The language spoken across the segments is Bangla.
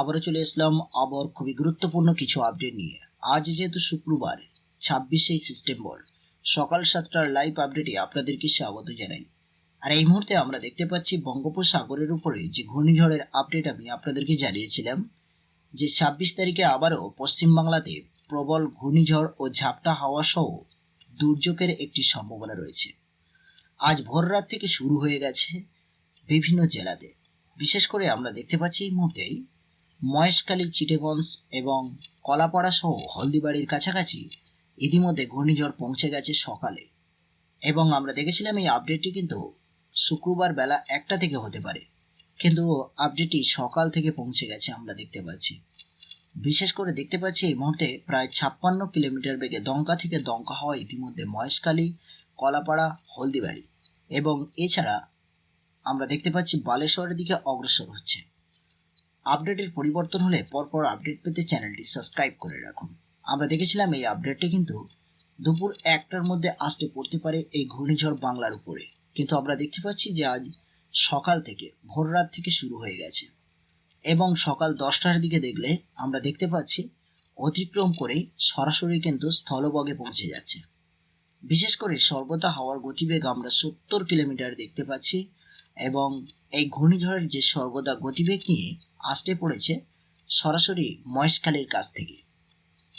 আবারও চলে আসলাম আবার খুবই গুরুত্বপূর্ণ কিছু আপডেট নিয়ে। আজ যেহেতু শুক্রবার ছাব্বিশে সেপ্টেম্বর, সকাল সাতটার লাইভ আপডেটে আপনাদেরকে স্বাগত জানাই। আর এই মুহূর্তে আমরা দেখতে পাচ্ছি বঙ্গোপসাগরের উপরে যে ঘূর্ণিঝড়ের আপডেট আমি আপনাদেরকে জানিয়েছিলাম, যে ছাব্বিশ তারিখে আবারও পশ্চিমবাংলাতে প্রবল ঘূর্ণিঝড় ও ঝাপটা হাওয়া সহ দুর্যোগের একটি সম্ভাবনা রয়েছে। আজ ভোর রাত থেকে শুরু হয়ে গেছে বিভিন্ন জেলাতে। বিশেষ করে আমরা দেখতে পাচ্ছি এই মুহূর্তেই মহেশখালী চিটেগঞ্জ এবং কলাপাড়া সহ হলদিবাড়ির কাছাকাছি ইতিমধ্যে ঘূর্ণিঝড় পৌঁছে গেছে সকালে। এবং আমরা দেখেছিলাম এই আপডেটটি কিন্তু শুক্রবার বেলা একটা থেকে হতে পারে। কিন্তু আপডেটটি সকাল থেকে পৌঁছে গেছে আমরা দেখতে পাচ্ছি। বিশেষ করে দেখতে পাচ্ছি এই মুহূর্তে প্রায় ছাপ্পান্ন কিলোমিটার বেগে দঙ্কা থেকে দঙ্কা হওয়া ইতিমধ্যে মহেশখালী, কলাপাড়া, হলদিবাড়ি। এবং এছাড়া আমরা দেখতে পাচ্ছি বালেশ্বরের দিকে অগ্রসর হচ্ছে। আপডেটের পরিবর্তন হলে পরপর আপডেট পেতে চ্যানেলটি সাবস্ক্রাইব করে রাখুন। আমরা দেখেছিলাম এই আপডেটটি কিন্তু দুপুর একটার মধ্যে আসতে পড়তে পারে এই ঘূর্ণিঝড় বাংলার উপরে। কিন্তু আমরা দেখতে পাচ্ছি যে আজ সকাল থেকে, ভোর রাত থেকে শুরু হয়ে গেছে। এবং সকাল দশটার দিকে দেখলে আমরা দেখতে পাচ্ছি অতিক্রম করেই সরাসরি কিন্তু স্থলবগে পৌঁছে যাচ্ছে। বিশেষ করে সর্বদা হাওয়ার গতিবেগ আমরা সত্তর কিলোমিটার দেখতে পাচ্ছি এবং এই ঘূর্ণিঝড়ের যে সর্বদা গতিবেগ নিয়ে আসতে পড়েছে সরাসরি মহেশখালীর কাছ থেকে।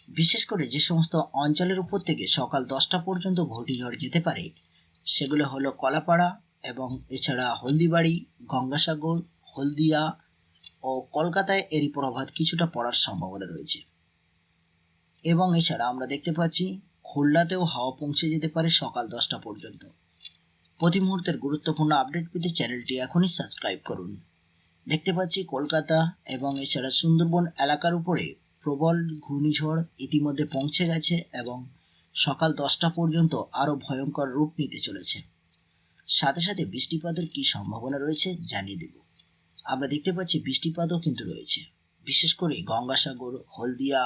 বিশেষ করে যে সমস্ত অঞ্চলের উপর থেকে সকাল দশটা পর্যন্ত ঘূর্ণিঝড় যেতে পারে, সেগুলো হলো কলাপাড়া এবং এছাড়া হলদিবাড়ি, গঙ্গাসাগর, হলদিয়া ও কলকাতায় এরই প্রভাব কিছুটা পড়ার সম্ভাবনা রয়েছে। এবং এছাড়া আমরা দেখতে পাচ্ছি, খুলনাতেও হাওয়া পৌঁছে যেতে পারে সকাল দশটা পর্যন্ত। প্রতি মুহূর্তের গুরুত্বপূর্ণ আপডেট পেতে চ্যানেলটি এখনই সাবস্ক্রাইব করুন। দেখতে পাচ্ছি কলকাতা এবং এছাড়া সুন্দরবন এলাকার উপরে প্রবল ঘূর্ণিঝড় ইতিমধ্যে পৌঁছে গেছে এবং সকাল দশটা পর্যন্ত আরও ভয়ঙ্কর রূপ নিতে চলেছে। সাথে সাথে বৃষ্টিপাতের কি সম্ভাবনা রয়েছে জানিয়ে দেব। আমরা দেখতে পাচ্ছি বৃষ্টিপাতও কিন্তু রয়েছে। বিশেষ করে গঙ্গাসাগর, হলদিয়া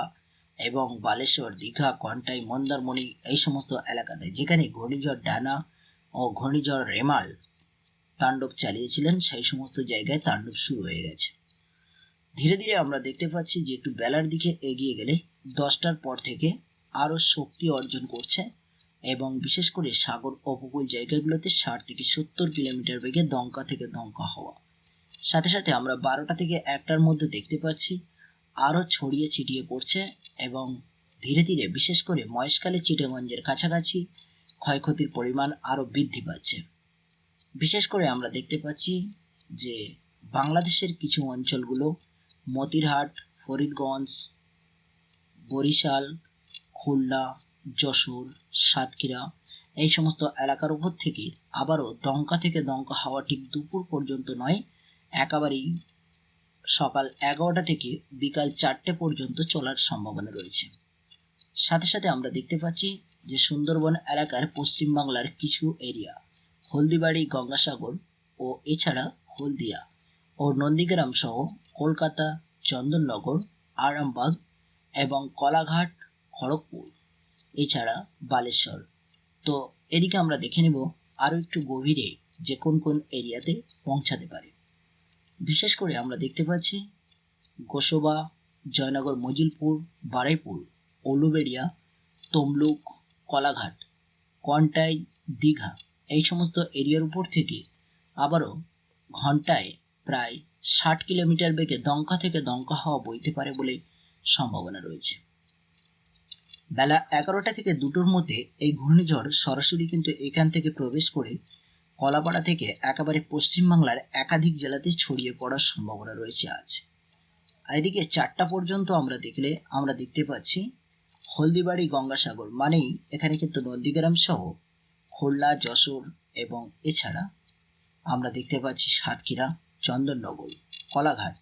এবং বালেশ্বর, দীঘা কন্টাই মন্দারমণি এই সমস্ত এলাকাতে যেখানে ঘূর্ণিঝড় ডানা ও ঘূর্ণিঝড় রেমাল তাণ্ডব চালিয়েছিলেন, সেই সমস্ত জায়গায় তাণ্ডব শুরু হয়ে গেছে। ধীরে ধীরে আমরা দেখতে পাচ্ছি যে একটু বেলার দিকে এগিয়ে গেলে দশটার পর থেকে আরও শক্তি অর্জন করছে এবং বিশেষ করে সাগর উপকূল জায়গাগুলোতে ষাট থেকে সত্তর কিলোমিটার বেগে দঙ্কা থেকে দঙ্কা হওয়া। সাথে সাথে আমরা বারোটা থেকে একটার মধ্যে দেখতে পাচ্ছি আরও ছড়িয়ে ছিটিয়ে পড়ছে এবং ধীরে ধীরে বিশেষ করে মহেশখালী, চিটেগঞ্জের কাছাকাছি ক্ষয়ক্ষতির পরিমাণ আরও বৃদ্ধি পাচ্ছে। বিশেষ করে আমরা দেখতে পাচ্ছি যে বাংলাদেশের কিছু অঞ্চলগুলো, মতিরহাট, ফরিদগঞ্জ, বরিশাল, খুলনা, যশোর, সাতক্ষীরা, এই সমস্ত এলাকার উপর থেকে আবারও দঙ্কা থেকে দঙ্কা হাওয়া ঠিক দুপুর পর্যন্ত নয়, একেবারেই সকাল এগারোটা থেকে বিকাল চারটে পর্যন্ত চলার সম্ভাবনা রয়েছে। সাথে সাথে আমরা দেখতে পাচ্ছি যে সুন্দরবন এলাকার পশ্চিমবাংলার কিছু এরিয়া হলদিবাড়ি, গঙ্গাসাগর ও এছাড়া হলদিয়া ও নন্দীগ্রাম সহ কলকাতা, চন্দননগর, আরামবাগ এবং কলাঘাট, খড়গপুর, এছাড়া বালেশ্বর। তো এদিকে আমরা দেখে নেব আরও একটু গভীরে যে কোন কোন এরিয়াতে পৌঁছাতে পারে। বিশেষ করে আমরা দেখতে পাচ্ছি গোসবা, জয়নগর, মজিলপুর, বারাইপুর উলুবেড়িয়া তমলুক, কলাঘাট কন্টাই দীঘা এই সমস্ত এরিয়ার উপর থেকে আবারও ঘন্টায় প্রায় ষাট কিলোমিটার বেগে দঙ্কা থেকে দঙ্কা হওয়া বইতে পারে বলে সম্ভাবনা রয়েছে। বেলা এগারোটা থেকে দুটোর মধ্যে এই ঘূর্ণিঝড় সরাসরি কিন্তু এখান থেকে প্রবেশ করে কলাপাড়া থেকে একেবারে পশ্চিমবাংলার একাধিক জেলাতে ছড়িয়ে পড়ার সম্ভাবনা রয়েছে আজ। এদিকে চারটা পর্যন্ত আমরা দেখলে আমরা দেখতে পাচ্ছি হলদিবাড়ি, গঙ্গাসাগর মানেই এখানে কিন্তু নন্দীগ্রাম সহ খুলনা যশোর এবং এছাড়া আমরা দেখতে পাচ্ছি সাতক্ষীরা, চন্দননগর, কলাঘাট।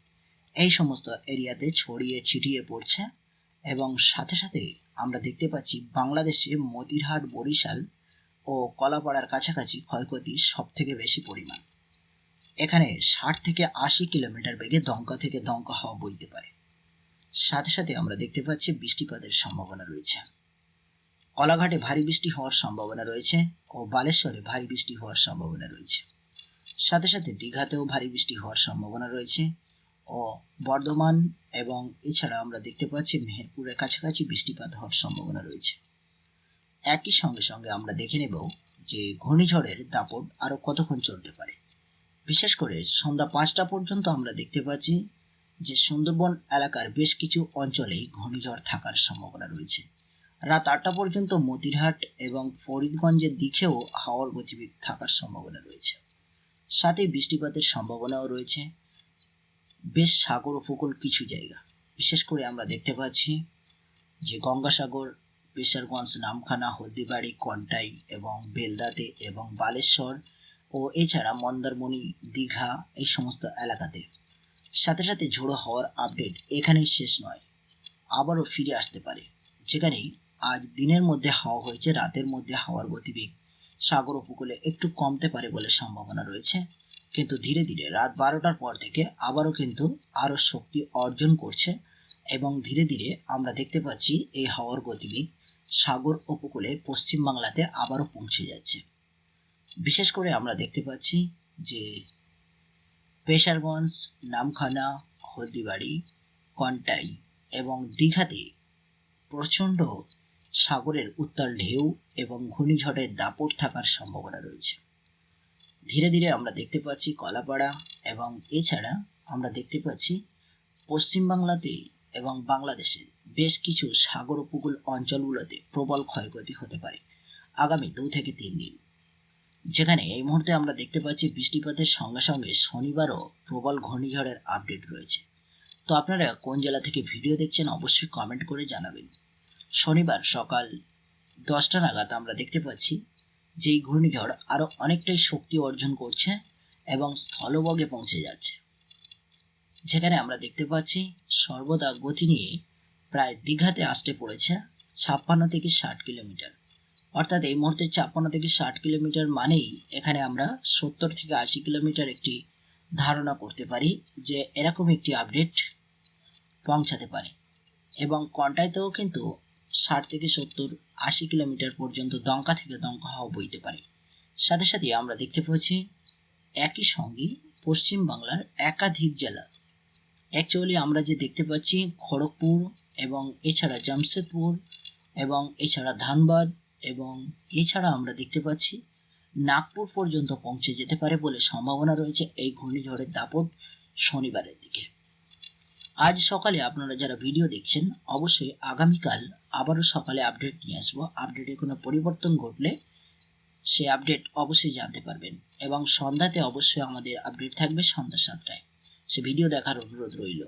এই সমস্ত এরিয়াতে ছড়িয়ে ছিটিয়ে পড়ছে এবং সাথে সাথে আমরা দেখতে পাচ্ছি বাংলাদেশে মতিরহাট, বরিশাল ও কলাপাড়ার কাছাকাছি ক্ষয়ক্ষতি সব থেকে বেশি পরিমাণ। এখানে ষাট থেকে আশি কিলোমিটার বেগে দঙ্কা থেকে দঙ্কা হওয়া বইতে পারে। সাথে সাথে আমরা দেখতে পাচ্ছি বৃষ্টিপাতের সম্ভাবনা রয়েছে। কলাঘাটে ভারী বৃষ্টি হওয়ার সম্ভাবনা রয়েছে ও বালেশ্বরে ভারী বৃষ্টি হওয়ার সম্ভাবনা রয়েছে। সাথে সাথে দীঘাতেও ভারী বৃষ্টি হওয়ার সম্ভাবনা রয়েছে ও বর্ধমান এবং এছাড়া আমরা দেখতে পাচ্ছি মেহেরপুরের কাছাকাছি বৃষ্টিপাত হওয়ার সম্ভাবনা রয়েছে। একই সঙ্গে সঙ্গে আমরা দেখে নেব যে ঘূর্ণিঝড়ের দাপট আরও কতক্ষণ চলতে পারে। বিশেষ করে সন্ধ্যা পাঁচটা পর্যন্ত আমরা দেখতে পাচ্ছি যে সুন্দরবন এলাকার বেশ কিছু অঞ্চলেই ঘূর্ণিঝড় থাকার সম্ভাবনা রয়েছে। রাত আটটা পর্যন্ত মতিরহাট এবং ফরিদগঞ্জের দিকেও হাওয়ার গতিবেগ থাকার সম্ভাবনা রয়েছে। সাথে বৃষ্টিপাতের সম্ভাবনাও রয়েছে। বেশ সাগর উপকূল কিছু জায়গা। বিশেষ করে আমরা দেখতে পাচ্ছি যে গঙ্গাসাগর বিশারগঞ্জ নামখানা, হলদিবাড়ি কন্টাই এবং বেলদাতে এবং বালেশ্বর ও এছাড়া মন্দারমণি, দীঘা এই সমস্ত এলাকাতে। সাথে সাথে ঝোড়ো হওয়ার আপডেট এখানেই শেষ নয়, আবারও ফিরে আসতে পারে। যেখানেই আজ দিনের মধ্যে হাওয়া হয়েছে, রাতের মধ্যে হাওয়ার গতিবেগ সাগর উপকূলে একটু কমতে পারে বলে সম্ভাবনা রয়েছে। কিন্তু ধীরে ধীরে রাত বারোটার পর থেকে আবারও কিন্তু আরও শক্তি অর্জন করছে এবং ধীরে ধীরে আমরা দেখতে পাচ্ছি এই হাওয়ার গতিবেগ সাগর উপকূলে পশ্চিমবাংলাতে আবারও পৌঁছে যাচ্ছে। বিশেষ করে আমরা দেখতে পাচ্ছি যে পেশারগঞ্জ, নামখানা, হলদিবাড়ি, কন্টাই এবং দীঘাতে প্রচণ্ড সাগরের উত্তাল ঢেউ এবং ঘূর্ণিঝড়ের দাপট থাকার সম্ভাবনা রয়েছে। ধীরে ধীরে আমরা দেখতে পাচ্ছি কলাপাড়া এবং এছাড়া আমরা দেখতে পাচ্ছি পশ্চিমবাংলাতে এবং বাংলাদেশের বেশ কিছু সাগর উপকূল অঞ্চলগুলোতে প্রবল ক্ষয়ক্ষতি হতে পারে আগামী দু থেকে তিন দিন। যেখানে এই মুহূর্তে আমরা দেখতে পাচ্ছি বৃষ্টিপাতের সঙ্গে সঙ্গে শনিবারও প্রবল ঘূর্ণিঝড়ের আপডেট রয়েছে। তো আপনারা কোন জেলা থেকে ভিডিও দেখছেন অবশ্যই কমেন্ট করে জানাবেন। শনিবার সকাল দশটা নাগাদ আমরা দেখতে পাচ্ছি যে এই ঘূর্ণিঝড় আরও অনেকটাই শক্তি অর্জন করছে এবং স্থলবগে পৌঁছে যাচ্ছে। যেখানে আমরা দেখতে পাচ্ছি সর্বদা গতি নিয়ে প্রায় দীঘাতে আসতে পড়েছে ছাপ্পান্ন থেকে ষাট কিলোমিটার। অর্থাৎ এই মুহূর্তে ছাপ্পান্ন থেকে ষাট কিলোমিটার মানেই এখানে আমরা সত্তর থেকে আশি কিলোমিটার একটি ধারণা করতে পারি যে এরকম একটি আপডেট পৌঁছাতে পারে। এবং কন্টাইতেও কিন্তু ষাট থেকে সত্তর, আশি কিলোমিটার পর্যন্ত দঙ্কা থেকে দঙ্কা হাওয়া বইতে পারে। সাথে সাথে আমরা দেখতে পাচ্ছি একই সঙ্গে পশ্চিম বাংলার একাধিক জেলা। অ্যাকচুয়ালি আমরা যে দেখতে পাচ্ছি খড়গপুর এবং এছাড়া জামশেদপুর এবং এছাড়া ধানবাদ এবং এছাড়া আমরা দেখতে পাচ্ছি নাগপুর পর্যন্ত পৌঁছে যেতে পারে বলে সম্ভাবনা রয়েছে এই ঘূর্ণিঝড়ের দাপট শনিবারের দিকে। আজ সকালে আপনারা যারা ভিডিও দেখছেন, অবশ্যই আগামীকাল আবারও সকালে আপডেট নিয়ে আসব। আপডেটে কোনো পরিবর্তন ঘটলে সে আপডেট অবশ্যই জানতে পারবেন। এবং সন্ধ্যাতে অবশ্যই আমাদের আপডেট থাকবে সন্ধ্যা সাতটায়। সে ভিডিও দেখার অনুরোধ রইল।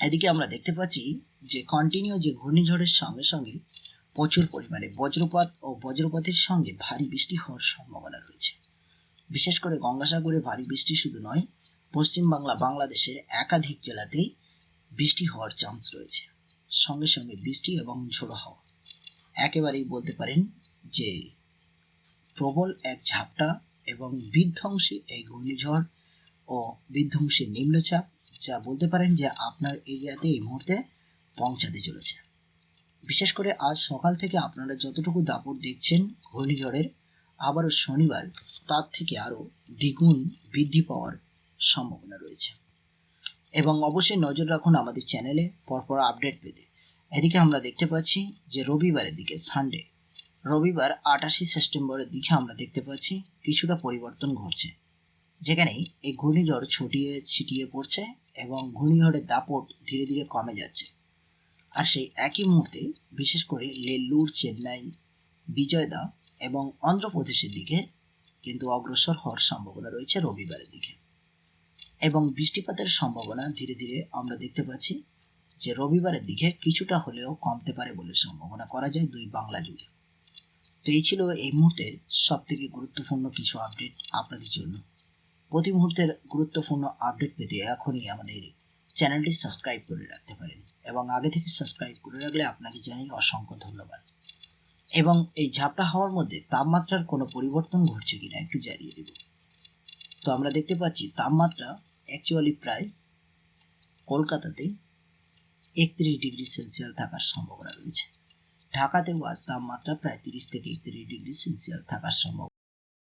এদিকে আমরা দেখতে পাচ্ছি যে কন্টিনিউ যে ঘূর্ণিঝড়ের সঙ্গে সঙ্গে প্রচুর পরিমাণে বজ্রপাত ও বজ্রপাতের সঙ্গে ভারী বৃষ্টি হওয়ার সম্ভাবনা রয়েছে। বিশেষ করে গঙ্গাসাগরে ভারী বৃষ্টি শুধু নয়, পশ্চিমবাংলা, বাংলাদেশের একাধিক জেলাতেই বৃষ্টি হওয়ার চান্স রয়েছে। সঙ্গে সঙ্গে বৃষ্টি এবং ঝোড়ো হাওয়া। একেবারেই বলতে পারেন যে প্রবল এক ঝাপটা এবং বিধ্বংসী এই ঘূর্ণিঝড় ও বিধ্বংসী নিম্নচাপ যা বলতে পারেন যে আপনার এরিয়াতে এই মুহূর্তে পৌঁছাতে চলেছে। বিশেষ করে আজ সকাল থেকে আপনারা যতটুকু দাপট দেখছেন ঘূর্ণিঝড়ের, আবারও শনিবার তার থেকে আরও দ্বিগুণ বৃদ্ধি পাওয়ার সম্ভাবনা রয়েছে। এবং অবশ্যই নজর রাখুন আমাদের চ্যানেলে পরপর আপডেট পেতে। এদিকে আমরা দেখতে পাচ্ছি যে রবিবারের দিকে সানডে রবিবার আটাশি সেপ্টেম্বরের দিকে আমরা দেখতে পাচ্ছি কিছুটা পরিবর্তন ঘটছে। যেখানে এই ঘূর্ণিঝড় ছটিয়ে ছিটিয়ে পড়ছে এবং ঘূর্ণিঝড়ের দাপট ধীরে ধীরে কমে যাচ্ছে। আর সেই একই মুহূর্তে বিশেষ করে লেল্লুর, চেন্নাই, বিজয়দা এবং অন্ধ্রপ্রদেশের দিকে কিন্তু অগ্রসর হওয়ার সম্ভাবনা রয়েছে রবিবারের দিকে। এবং বৃষ্টিপাতের সম্ভাবনা ধীরে ধীরে আমরা দেখতে পাচ্ছি যে রবিবারের দিকে কিছুটা হলেও কমতে পারে বলে সম্ভাবনা করা যায় দুই বাংলা জুড়ে। তো এই ছিল এই মুহূর্তের সব থেকে গুরুত্বপূর্ণ কিছু আপডেট আপনাদের জন্য। প্রতি মুহূর্তের গুরুত্বপূর্ণ আপডেট পেতে এখনই আমাদের চ্যানেলটি সাবস্ক্রাইব করে রাখতে পারেন এবং আগে থেকে সাবস্ক্রাইব করে রাখলে আপনাকে জানাই অসংখ্য ধন্যবাদ। এবং এই ঝাপটা হওয়ার মধ্যে তাপমাত্রার কোনো পরিবর্তন ঘটছে কিনা একটু জানিয়ে দেব। তো আমরা দেখতে পাচ্ছি তাপমাত্রা অ্যাকচুয়ালি প্রায় কলকাতাতে একত্রিশ ডিগ্রি সেলসিয়াস থাকার সম্ভাবনা রয়েছে। ঢাকাতেও আজ তাপমাত্রা প্রায় তিরিশ থেকে একত্রিশ ডিগ্রি সেলসিয়াল থাকার সম্ভাবনা